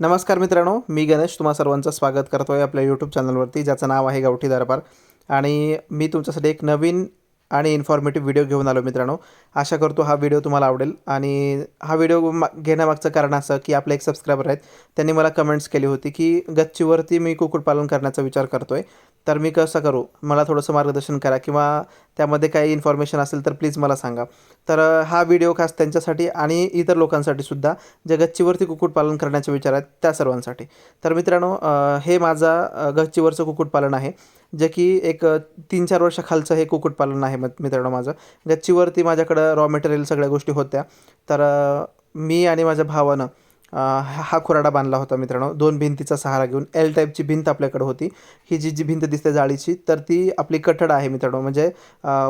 नमस्कार मित्रांनो मी गणेश. तुम्हा सर्वांचं स्वागत करतो आहे आपल्या यूट्यूब चॅनलवरती ज्याचं नाव आहे गावठी दरबार. आणि मी तुमच्यासाठी एक नवीन आणि इन्फॉर्मेटिव्ह व्हिडिओ घेऊन आलो मित्रांनो. आशा करतो हा व्हिडिओ तुम्हाला आवडेल. आणि हा व्हिडिओ मा घेण्यामागचं कारण असं की आपले एक सबस्क्रायबर आहेत. त्यांनी मला कमेंट्स केली होती की गच्चीवरती मी कुक्कुटपालन करण्याचा विचार करतो आहे तर मी कसं करू? मला थोडंसं मार्गदर्शन करा किंवा त्यामध्ये काही इन्फॉर्मेशन असेल तर प्लीज मला सांगा. तर हा व्हिडिओ खास त्यांच्यासाठी आणि इतर लोकांसाठी सुद्धा जे गच्चीवरती कुक्कुटपालन करण्याचे विचार आहेत त्या सर्वांसाठी. तर मित्रांनो हे माझा गच्चीवरचं कुक्कुटपालन आहे जे की एक तीन चार वर्षाखालचं हे कुक्कुटपालन आहे मित्रांनो माझं. गच्चीवरती माझ्याकडं रॉ मटेरियल सगळ्या गोष्टी होत्या. तर मी आणि माझ्या भावानं हा हा खुराडा बांधला होता मित्रांनो. दोन भिंतीचा सहारा घेऊन एल टाईपची भिंत आपल्याकडे होती. ही जी जी भिंत दिसते जाळीची तर ती आपली कठड आहे मित्रांनो. म्हणजे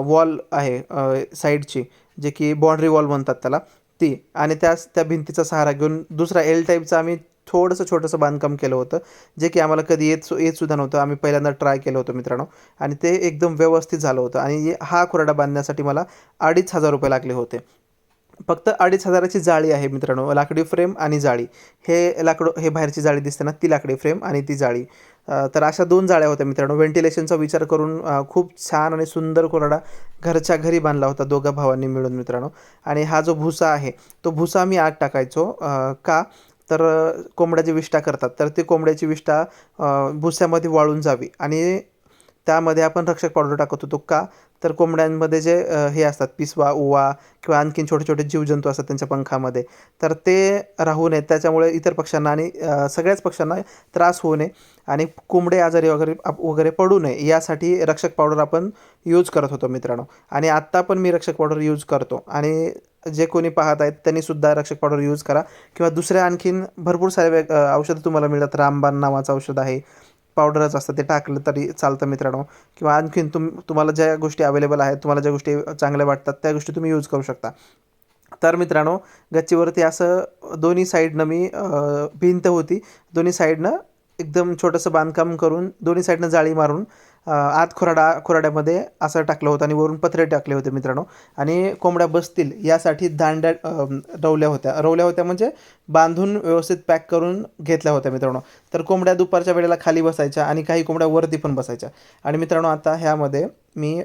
वॉल आहे साईडची जे की बाँड्री वॉल म्हणतात त्याला ती. आणि त्याच त्या भिंतीचा सहारा घेऊन दुसरा एल टाईपचा आम्ही थोडंसं छोटंसं बांधकाम केलं होतं जे की आम्हाला कधी येत सु- येत सुद्धा नव्हतं. आम्ही पहिल्यांदा ट्राय केलं होतं मित्रांनो. आणि ते एकदम व्यवस्थित झालं होतं. आणि हा खुराडा बांधण्यासाठी मला अडीच हजार रुपये लागले होते. फक्त अडीच हजाराची जाळी आहे मित्रांनो लाकडी फ्रेम आणि जाळी. हे लाकडं हे बाहेरची जाळी दिसते ना ती लाकडी फ्रेम आणि ती जाळी. तर अशा दोन जाळ्या होत्या मित्रांनो. व्हेंटिलेशनचा विचार करून खूप छान आणि सुंदर कोरडा घरच्या घरी बांधला होता दोघा भावांनी मिळून मित्रांनो. आणि हा जो भुसा आहे तो भुसा मी आत टाकायचो. का? तर कोंबड्याची विष्टा विष्ठा करतात. तर ते कोंबड्याची विष्ठा भुस्यामध्ये वाळून जावी. आणि त्यामध्ये आपण रक्षक पावडर टाकत होतो का? तर कोंबड्यांमध्ये जे हे असतात पिसवा उवा किंवा आणखीन छोटे छोटे जीवजंतू असतात त्यांच्या पंखामध्ये तर ते राहू नये. त्याच्यामुळे इतर पक्ष्यांना आणि सगळ्याच पक्ष्यांना त्रास होऊ नये आणि कोंबडे आजारी वगैरे आप- वगैरे पडू नये. यासाठी रक्षक पावडर आपण यूज करत होतो मित्रांनो. आणि आत्ता पण मी रक्षक पावडर यूज करतो. आणि जे कोणी पाहत आहेत त्यांनीसुद्धा रक्षक पावडर यूज करा. किंवा दुसऱ्या आणखीन भरपूर सारे वेग- औषधं तुम्हाला मिळतात. रामबाण नावाचं औषध आहे. पावडरच असतं ते टाकलं तरी चालतं मित्रांनो. किंवा आणखीन तुम तुम्हाला ज्या गोष्टी अवेलेबल आहेत तुम्हाला ज्या गोष्टी चांगल्या वाटतात त्या गोष्टी तुम्ही यूज करू शकता. तर मित्रांनो गच्चीवरती असं दोन्ही साईडनं मी भिंत होती. दोन्ही साईडनं एकदम छोटंसं बांधकाम करून दोन्ही साईडनं जाळी मारून आत खुराडा खुराड्यामध्ये असं टाकलं होतं आणि वरून पत्रे टाकले होते मित्रांनो. आणि कोंबड्या बसतील यासाठी दांड्या रवल्या होत्या. रवल्या होत्या म्हणजे बांधून व्यवस्थित पॅक करून घेतल्या होत्या मित्रांनो. तर कोंबड्या दुपारच्या वेळेला खाली बसायच्या आणि काही कोंबड्या वरती पण बसायच्या. आणि मित्रांनो आता ह्यामध्ये मी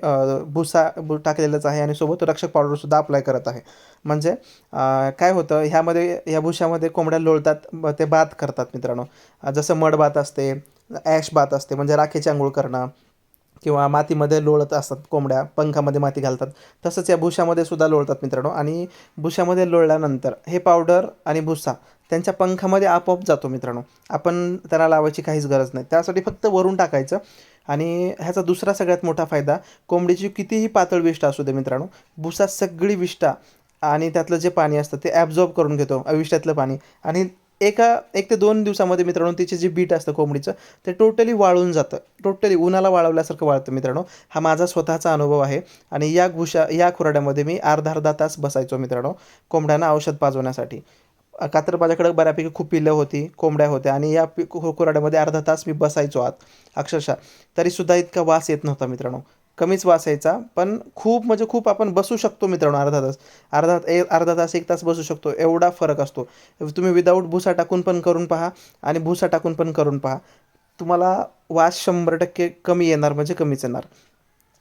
भुसा भु टाकलेलंच आहे आणि सोबत रक्षक पावडरसुद्धा अप्लाय करत आहे. म्हणजे काय होतं ह्यामध्ये ह्या भुशामध्ये कोंबड्या लोळतात ते बात करतात मित्रांनो. जसं मड बात असते ॲश बात असते म्हणजे राखेची आंघोळ करणं किंवा मातीमध्ये लोळत असतात कोंबड्या पंखामध्ये माती घालतात तसंच या भुशामध्ये सुद्धा लोळतात मित्रांनो. आणि भुशामध्ये लोळल्यानंतर हे पावडर आणि भुसा त्यांच्या पंखामध्ये आपोआप जातो मित्रांनो. आपण त्याला लावायची काहीच गरज नाही. त्यासाठी फक्त वरून टाकायचं. आणि ह्याचा दुसरा सगळ्यात मोठा फायदा कोंबडीची कितीही पातळ विष्ठा असू दे मित्रांनो भुसा सगळी विष्ठा आणि त्यातलं जे पाणी असतं ते ॲब्झॉर्ब करून घेतो अविष्टातलं पाणी. आणि एका एक ते दोन दिवसामध्ये मित्रांनो तिचे जे बीट असतं कोंबडीचं ते टोटली वाळून जातं. टोटली उन्हाला वाळवल्यासारखं वाळतं मित्रांनो. हा माझा स्वतःचा अनुभव आहे आणि या घुशा या खुराड्यामध्ये मी अर्धा अर्धा तास बसायचो मित्रांनो कोंबड्यांना औषध पाजवण्यासाठी. अ, का तर माझ्याकडे बऱ्यापैकी खूप पिल्लं होती कोंबड्या होत्या आणि या पि खुराड्यामध्ये अर्धा तास मी बसायचो आत अक्षरशः. तरीसुद्धा इतका वास येत नव्हता मित्रांनो. कमीच वास यायचा पण खूप म्हणजे खूप आपण बसू शकतो मित्रांनो अर्धा तास. अर्धा ए अर्धा तास एक तास बसू शकतो. एवढा फरक असतो. तुम्ही विदाऊट भुसा टाकून पण करून पहा आणि भुसा टाकून पण करून पहा. तुम्हाला वास शंभर टक्के कमी येणार म्हणजे कमीच येणार.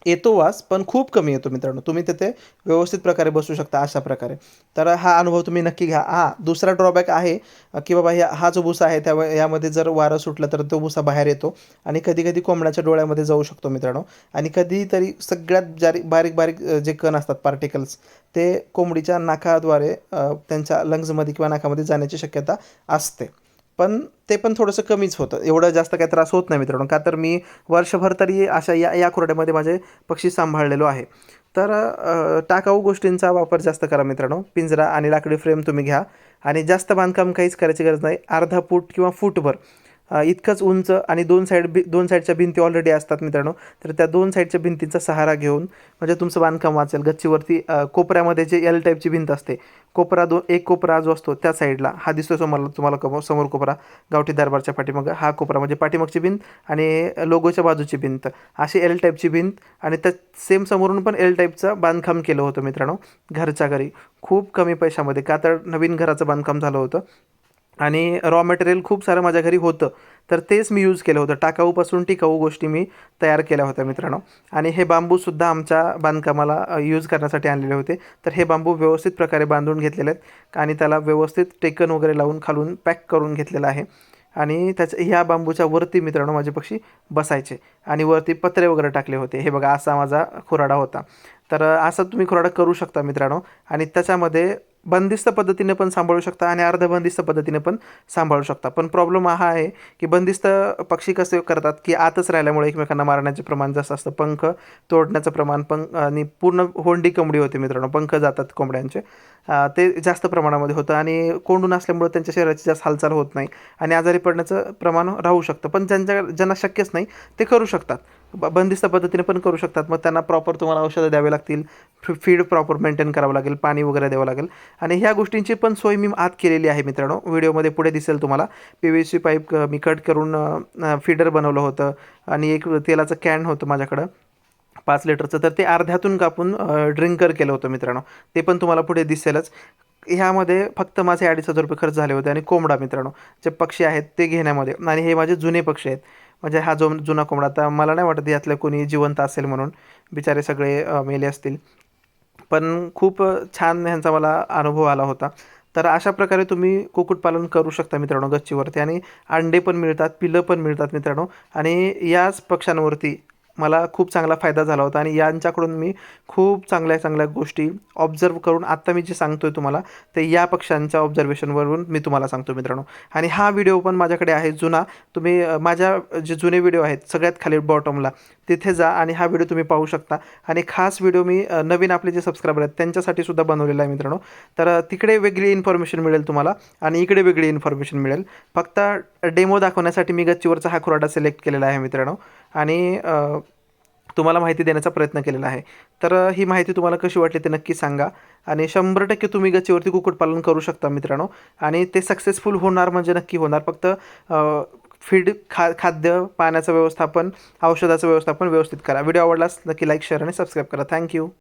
येतो वास पण खूप कमी येतो मित्रांनो. तुम्ही तिथे व्यवस्थित प्रकारे बसू शकता अशा प्रकारे. तर हा अनुभव तुम्ही नक्की घ्या. हां दुसरा ड्रॉबॅक आहे की बाबा ह्या हा जो भुसा आहे त्या यामध्ये जर वारं सुटलं तर तो भुसा बाहेर येतो आणि कधी कधी कोंबड्याच्या डोळ्यामध्ये जाऊ शकतो मित्रांनो. आणि कधीतरी सगळ्यात जारी बारीक बारीक जे कण असतात पार्टिकल्स ते कोंबडीच्या नाकाद्वारे त्यांच्या लंग्समध्ये किंवा नाकामध्ये जाण्याची शक्यता असते. पण ते पण थोडंसं कमीच होतं. एवढं जास्त काही त्रास होत नाही मित्रांनो. का तर मी वर्षभर तरी अशा या या खुराड्यामध्ये माझे पक्षी सांभाळलेलो आहे. तर टाकाऊ गोष्टींचा वापर जास्त करा मित्रांनो. पिंजरा आणि लाकडी फ्रेम तुम्ही घ्या. आणि जास्त बांधकाम काहीच करायची गरज नाही. अर्धा फूट किंवा फूटभर. इतकंच उंच आणि दोन साईड बी दोन साईडच्या भिंती ऑलरेडी असतात मित्रांनो. तर त्या दोन साईडच्या भिंतींचा सहारा घेऊन म्हणजे तुमचं बांधकाम वाचेल. गच्चीवरती कोपऱ्यामध्ये जे एल टाईपची भिंत असते कोपरा दोन एक कोपरा जो असतो त्या साईडला हा दिसतो समोर तुम्हाला कमो समोर कोपरा गावठी दरबारच्या पाठीमागं हा कोपरा म्हणजे पाठीमागची भिंत आणि लोगोच्या बाजूची भिंत. अशी एल टाईपची भिंत आणि त्या सेम समोरून पण एल टाईपचं बांधकाम केलं होतं मित्रांनो घरच्या घरी. खूप कमी पैशामध्ये का तर नवीन घराचं बांधकाम झालं होतं आणि रॉ मटेरियल खूप सारं माझ्या घरी होतं. तर तेच मी यूज केलं होतं. टाकाऊपासून टिकाऊ गोष्टी मी तयार केल्या होत्या मित्रांनो. आणि हे बांबूसुद्धा आमच्या बांधकामाला यूज करण्यासाठी आणलेले होते. तर हे बांबू व्यवस्थित प्रकारे बांधून घेतलेले आहेत आणि त्याला व्यवस्थित टेकन वगैरे लावून खालून पॅक करून घेतलेलं आहे. आणि त्याच्या ह्या बांबूच्या वरती मित्रांनो माझे पक्षी बसायचे. आणि वरती पत्रे वगैरे टाकले होते. हे बघा असा माझा खुराडा होता. तर असं तुम्ही खुराडा करू शकता मित्रांनो. आणि त्याच्यामध्ये बंदिस्त पद्धतीने पण सांभाळू शकता आणि अर्धबंदिस्त पद्धतीने पण सांभाळू शकता. पण प्रॉब्लेम हा आहे की बंदिस्त पक्षी कसे करतात की आतच राहिल्यामुळे एकमेकांना मारण्याचे प्रमाण जास्त असतं. पंख तोडण्याचं प्रमाण पंख आणि पूर्ण होंडी कोंबडी होते मित्रांनो. पंख जातात कोंबड्यांचे. ते जास्त प्रमाणामध्ये होतं आणि कोंडून असल्यामुळे त्यांच्या शरीराची जास्त हालचाल होत नाही आणि आजारी पडण्याचं प्रमाण राहू शकतं. पण ज्यांच्या ज्यांना शक्यच नाही ते करू शकतात. ब बंदिस्त पद्धतीने पण करू शकतात. मग त्यांना प्रॉपर तुम्हाला औषधं द्यावे लागतील. फी फीड प्रॉपर मेंटेन करावं लागेल. पाणी वगैरे द्यावं लागेल. आणि ह्या गोष्टींची पण सोय मी आत केलेली आहे मित्रांनो. व्हिडिओमध्ये पुढे दिसेल तुम्हाला. पी व्ही सी पाईप मी कट करून फीडर बनवलं होतं. आणि एक तेलाचं कॅन होतं माझ्याकडं. पाच लिटरचं. तर ते अर्ध्यातून कापून ड्रिंकर केलं होतं मित्रांनो. ते पण तुम्हाला पुढे दिसेलच. ह्यामध्ये फक्त माझे अडीच हजार रुपये खर्च झाले होते आणि कोंबडा मित्रांनो. जे पक्षी आहेत ते घेण्यामध्ये. आणि हे माझे जुने पक्षी आहेत. म्हणजे हा जो जुना कोंबडा आता मला नाही वाटत यातलं कोणी जिवंत असेल म्हणून. बिचारे सगळे मेले असतील. पण खूप छान ह्यांचा मला अनुभव आला होता. तर अशा प्रकारे तुम्ही कुक्कुटपालन करू शकता मित्रांनो गच्चीवरती. आणि अंडे पण मिळतात पिलं पण मिळतात मित्रांनो. आणि याच पक्ष्यांवरती मला खूप चांगला फायदा झाला होता आणि यांच्याकडून मी खूप चांगल्या चांगल्या गोष्टी ऑब्झर्व करून आत्ता मी जे सांगतो आहे तुम्हाला ते या पक्ष्यांच्या ऑब्झर्वेशनवरून मी तुम्हाला सांगतो मित्रांनो. आणि हा व्हिडिओ पण माझ्याकडे आहे जुना. तुम्ही माझ्या जे जुने व्हिडिओ आहेत सगळ्यात खाली बॉटमला तिथे जा आणि हा व्हिडिओ तुम्ही पाहू शकता. आणि खास व्हिडिओ मी नवीन आपले जे सबस्क्रायबर आहेत त्यांच्यासाठी सुद्धा बनवलेला आहे मित्रांनो. तर तिकडे वेगळी इन्फॉर्मेशन मिळेल तुम्हाला आणि इकडे वेगळी इन्फॉर्मेशन मिळेल. फक्त डेमो दाखवण्यासाठी मी गच्चीवरचा हा खुराडा सिलेक्ट केलेला आहे मित्रांनो. आणि तुम्हाला माहिती देण्याचा प्रयत्न केलेला आहे. तर ही माहिती तुम्हाला कशी वाटली ते नक्की सांगा. आणि शंभर टक्के तुम्ही गच्चीवरती कुक्कुटपालन करू शकता मित्रांनो. आणि ते सक्सेसफुल होणार म्हणजे नक्की होणार. फक्त फीड खा खाद्य पाण्याचं व्यवस्थापन औषधाचं व्यवस्थापन व्यवस्थित करा. व्हिडिओ आवडलास नक्की लाईक शेअर आणि सबस्क्राईब करा. Thank you